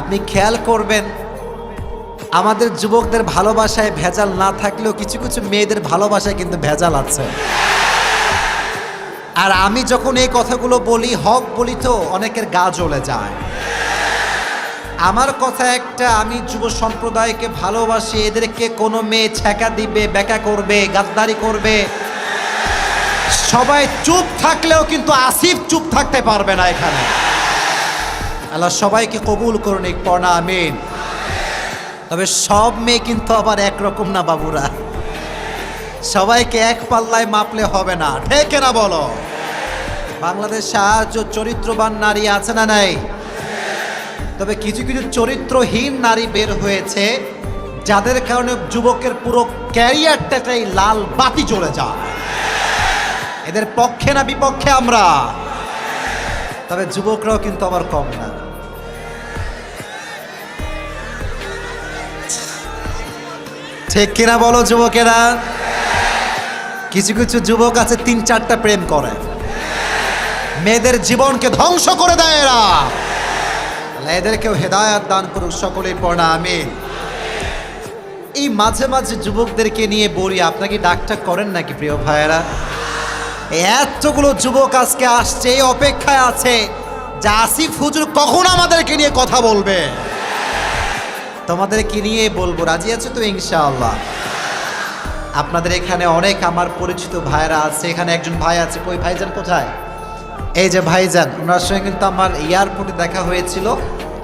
আপনি খেয়াল করবেন, আমাদের যুবকদের ভালোবাসায় ভেজাল না থাকলেও কিছু কিছু মেয়েদের ভালোবাসায় কিন্তু ভেজাল আছে। আর আমি যখন এই কথাগুলো বলি, হক বলি তো অনেকের গা জ্বলে যায়। আমার কথা একটা, আমি যুব সম্প্রদায়কে ভালোবাসি, এদেরকে কোনো মেয়ে ছ্যাঁকা দিবে ব্যাকা করবে, গাদ্দারি করবে। সবাই চুপ থাকলেও কিন্তু আসিফ চুপ থাকতে পারবে না এখানে। আল্লাহ সবাইকে কবুল করুন এই পড়া আমিন। তবে সব মেয়ে কিন্তু আবার একরকম না, বাবুরা। সবাইকে এক পাল্লায় মাপলে হবে না। ঠিক না বলো? বাংলাদেশে আজ চরিত্রবান নারী আছে না নাই? তবে কিছু কিছু চরিত্রহীন নারী বের হয়েছে, যাদের কারণে যুবকের পুরো ক্যারিয়ারটাটাই লাল বাতি চলে যায়। এদের পক্ষে না বিপক্ষে আমরা? তবে যুবকরাও কিন্তু আবার কম না। ঠিক কিনা বলো যুবকেরা? কিছু কিছু যুবক আছে, তিন চারটা প্রেম করে। মেয়েদের জীবনকে ধ্বংস করে দেয় এরা। এদেরকেও হেদায়াত দান করুক, সকলেই পড়া, আমিন। এই মাঝে মাঝে যুবকদেরকে নিয়ে বলি আপনাকে ডাকটা করেন নাকি, প্রিয় ভাইয়েরা? এতগুলো যুবক আজকে আসছে, এই অপেক্ষায় আছে যে আসিফ হুজুর কখন আমাদেরকে নিয়ে কথা বলবে? তোমাদেরকে নিয়ে বলব, রাজি আছে তো ইনশাআল্লাহ? আপনাদের এখানে অনেক আমার পরিচিত ভাইরা আছে, এখানে একজন ভাই আছে, কই ভাইজান কোথায়? এই যে ভাইজান, ওনার সঙ্গে কিন্তু আমার এয়ারপোর্টে দেখা হয়েছিল।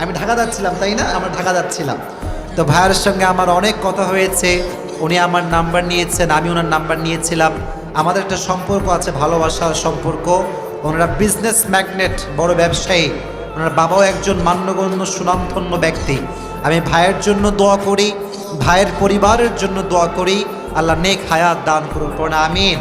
আমি ঢাকা যাচ্ছিলাম, তাই না? আমরা ঢাকা যাচ্ছিলাম। তো ভাইয়ের সঙ্গে আমার অনেক কথা হয়েছে, উনি আমার নাম্বার নিয়েছেন, আমি ওনার নাম্বার নিয়েছিলাম। আমাদের একটা সম্পর্ক আছে, ভালোবাসার সম্পর্ক। ওনারা বিজনেস ম্যাগনেট বড় ব্যবসায়ী। ওনার বাবাও একজন মান্যগণ্য সুনামধন্য ব্যক্তি। আমি ভাইয়ের জন্য দোয়া করি, ভাইয়ের পরিবারের জন্য দোয়া করি। আল্লাহ নেক হায়াত দান করুন আমিন।